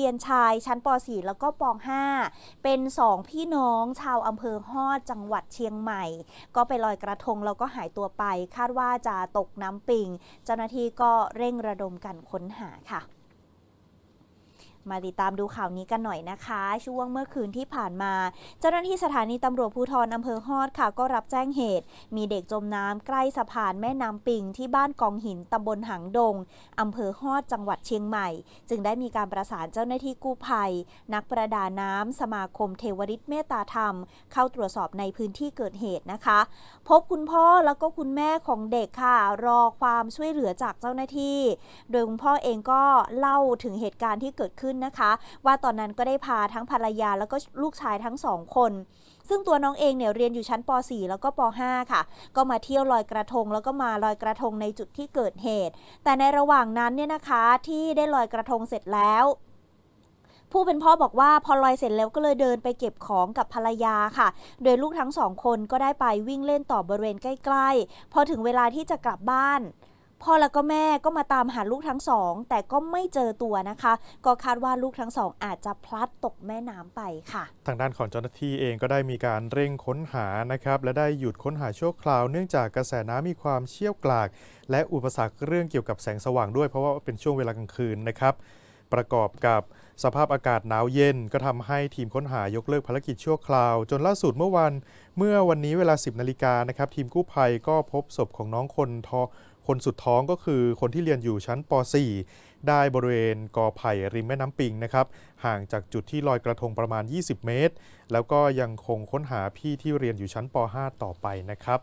เรียนชายชั้นป .4 แล้วก็ป .5 เป็นสองพี่น้องชาวอำเภอฮอดจังหวัดเชียงใหม่ ก็ไปลอยกระทงแล้วก็หายตัวไป คาดว่าจะตกน้ำปิง เจ้าหน้าที่ก็เร่งระดมกันค้นหาค่ะ มาติดตามดูข่าวนี้กันหน่อยนะคะ ช่วงเมื่อคืนที่ผ่านมา เจ้าหน้าที่สถานีตำรวจภูธรอำเภอฮอดค่ะ ก็รับแจ้งเหตุ มีเด็กจมน้ำใกล้สะพานแม่น้ำปิง ที่บ้านกองหินตำบลหางดงอำเภอฮอดจังหวัดเชียงใหม่ จึงได้มีการประสานเจ้าหน้าที่กู้ภัย นักประดาน้ำสมาคมเทวริตเมตตาธรรม เข้าตรวจสอบในพื้นที่เกิดเหตุนะคะ พบคุณพ่อแล้วก็คุณแม่ของเด็กค่ะ รอความช่วยเหลือจากเจ้าหน้าที่ โดยคุณพ่อเองก็เล่าถึงเหตุการณ์ที่เกิดขึ้นนะคะ ว่าตอนนั้นก็ได้พาทั้งภรรยาแล้วก็ลูกชายทั้งสองคนซึ่งตัวน้องเองเนี่ยเรียนอยู่ชั้นป .4 แล้วก็ป .5 ค่ะ ก็มาเที่ยวลอยกระทง แล้วก็มาลอยกระทงในจุดที่เกิดเหตุ แต่ในระหว่างนั้นเนี่ยนะคะที่ได้ลอยกระทงเสร็จแล้วผู้เป็นพ่อบอกว่าพอลอยเสร็จแล้วก็เลยเดินไปเก็บของกับภรรยาค่ะ โดยลูกทั้งสองคนก็ได้ไปวิ่งเล่นต่อบริเวณใกล้ ๆ พอถึงเวลาที่จะกลับบ้าน พ่อแล้วก็แม่ก็มาตามหาลูกทั้งสอง แต่ก็ไม่เจอตัวนะคะ ก็คาดว่าลูกทั้งสอง อาจจะพลัดตกแม่น้ำไปค่ะ ทางด้านของเจ้าหน้าที่เองก็ได้มีการเร่งค้นหานะครับ และได้หยุดค้นหาชั่วคราวเนื่องจากกระแสน้ำมีความเชี่ยวกราก และอุปสรรคเรื่องเกี่ยวกับแสงสว่างด้วยเพราะว่าเป็นช่วงเวลากลางคืนนะครับ ประกอบกับสภาพอากาศหนาวเย็น ก็ทำให้ทีมค้นหายกเลิกภารกิจชั่วคราว จนล่าสุดเมื่อวันเมื่อวันนี้เวลา 10นาฬิกานะครับทีมกู้ภัยก็พบศพของน้องคนทอคนสุดท้องก็คือคนที่เรียนอยู่ชั้นป .4 ได้บริเวณกอไผ่ริมแม่น้ำปิงนะครับห่างจากจุดที่ลอยกระทงประมาณ 20 เมตร แล้วก็ยังคงค้นหาพี่ที่เรียนอยู่ชั้นป .5 ต่อไปนะครับ